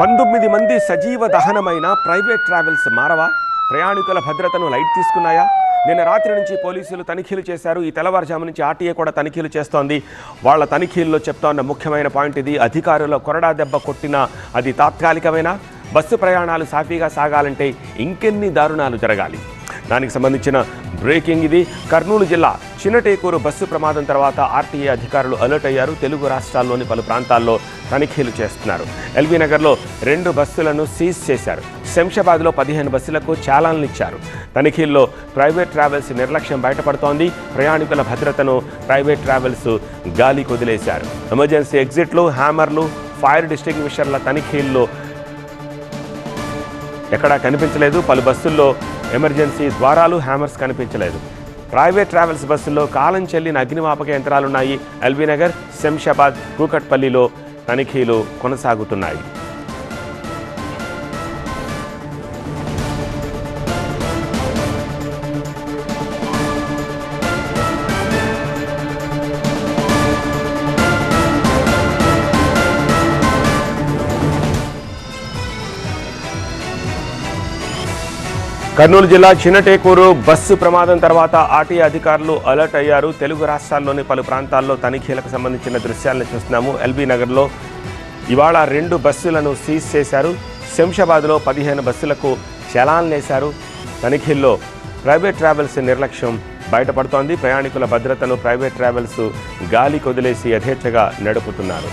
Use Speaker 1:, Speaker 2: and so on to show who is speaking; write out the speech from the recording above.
Speaker 1: పంతొమ్మిది మంది సజీవ దహనమైన ప్రైవేట్ ట్రావెల్స్ మారవా? ప్రయాణికుల భద్రతను లైట్ తీసుకున్నాయా? నిన్న రాత్రి నుంచి పోలీసులు తనిఖీలు చేశారు. ఈ తెల్లవారుజాము నుంచి ఆర్టీఏ కూడా తనిఖీలు చేస్తోంది. వాళ్ళ తనిఖీల్లో చెప్తోన్న ముఖ్యమైన పాయింట్ ఇది. అధికారుల కొరడా దెబ్బ కొట్టినా అది తాత్కాలికమైన? బస్సు ప్రయాణాలు సాఫీగా సాగాలంటే ఇంకెన్ని దారుణాలు జరగాలి? దానికి సంబంధించిన బ్రేకింగ్ ఇది. కర్నూలు జిల్లా చిన్నటేకూరు బస్సు ప్రమాదం తర్వాత ఆర్టీఏ అధికారులు అలర్ట్ అయ్యారు. తెలుగు రాష్ట్రాల్లోని పలు ప్రాంతాల్లో తనిఖీలు చేస్తున్నారు. ఎల్బీ నగర్లో రెండు బస్సులను సీజ్ చేశారు. శంషాబాద్లో పదిహేను బస్సులకు చాలాన్లు ఇచ్చారు తనిఖీల్లో ప్రైవేట్ ట్రావెల్స్ నిర్లక్ష్యం బయటపడుతోంది. ప్రయాణికుల భద్రతను ప్రైవేట్ ట్రావెల్స్ గాలి కొదిలేశారు ఎమర్జెన్సీ ఎగ్జిట్లు హ్యామర్లు ఫైర్ డిస్టింగ్విషర్ల తనిఖీల్లో ఎక్కడా కనిపించలేదు. పలు బస్సుల్లో ఎమర్జెన్సీ ద్వారాలు హ్యామర్స్ కనిపించలేదు. ప్రైవేట్ ట్రావెల్స్ బస్సుల్లో కాలం చెల్లిన అగ్నిమాపక యంత్రాలున్నాయి. ఎల్బీ నగర్ శంషాబాద్ కూకట్పల్లిలో తనిఖీలు కొనసాగుతున్నాయి. కర్నూలు జిల్లా చిన్నటేకూరు బస్సు ప్రమాదం తర్వాత ఆర్టీఏ అధికారులు అలర్ట్ అయ్యారు. తెలుగు రాష్ట్రాల్లోని పలు ప్రాంతాల్లో తనిఖీలకు సంబంధించిన దృశ్యాలను చూస్తున్నాము. ఎల్బీ నగర్లో ఇవాళ రెండు బస్సులను సీజ్ చేశారు. శంషాబాద్లో పదిహేను బస్సులకు చలాన్లేశారు తనిఖీల్లో ప్రైవేట్ ట్రావెల్స్ నిర్లక్ష్యం బయటపడుతోంది. ప్రయాణికుల భద్రతను ప్రైవేట్ ట్రావెల్స్ గాలి కొదిలేసి యథేచ్ఛగా నడుపుతున్నారు.